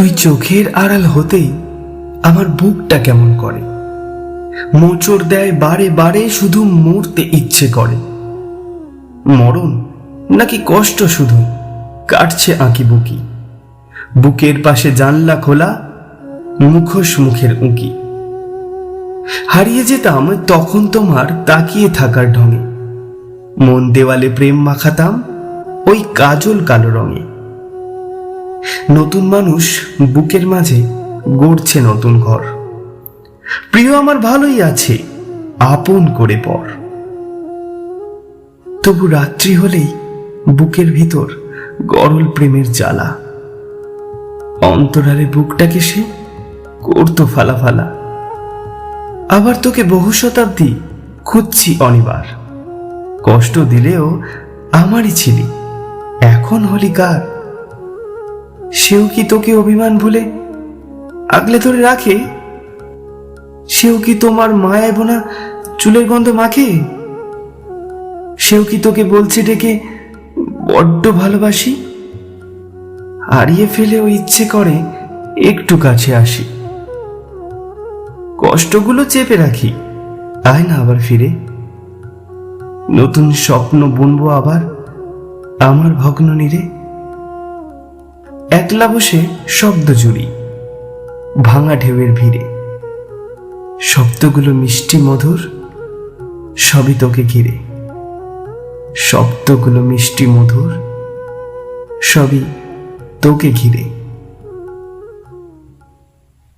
তুই চোখের আড়াল হতেই আমার বুকটা কেমন করে? মোচড় দেয় বারে বারে শুধু মরতে ইচ্ছে করে। মরণ নাকি কষ্ট শুধু? কাটছে আঁকি বুকি। বুকের পাশে জানলা খোলা, মুখোশ মুখের উঁকি। হারিয়ে যেতাম তখন তোমার তাকিয়ে থাকার ঢঙে। মন দেওয়ালে প্রেম মাখাতাম ওই কাজল কালো রঙে। নতুন মানুষ বুকের মাঝে গড়ছে নতুন ঘর। প্রিয় আমার ভালোই আছে, আপন করে পর। তবু রাত্রি হলেই বুকের ভিতর গরল প্রেমের জ্বালা। অন্তরালে বুকটাকে সে করতো ফালা ফালা। আবার তোকে বহু শতাব্দী খুঁজছি অনিবার। কষ্ট দিলেও আমারই ছিলি, এখন হলি কার? সেও কি তোকে অভিমান ভুলে? আগলে ধরে রাখে? সেও কি তোমার মায়ায় বোনা চুলের গন্ধ মাখে? সেও কি তোকে বলছে ডেকে, বড্ড ভালোবাসি? হারিয়ে ফেলেও ইচ্ছে করে, একটু কাছে আসি। কষ্টগুলো চেপে রাখি আয় না আবার ফিরে? নতুন স্বপ্ন বুনবো আবার, আমার ভগ্ন নীরে একলা বসে শব্দ জুড়ি, ভাঙা ঢেউয়ের ভিড়ে। শব্দগুলো মিষ্টি মধুর, সবই তোকে ঘিরে। শব্দগুলো মিষ্টি মধুর, সবই তোকে ঘিরে।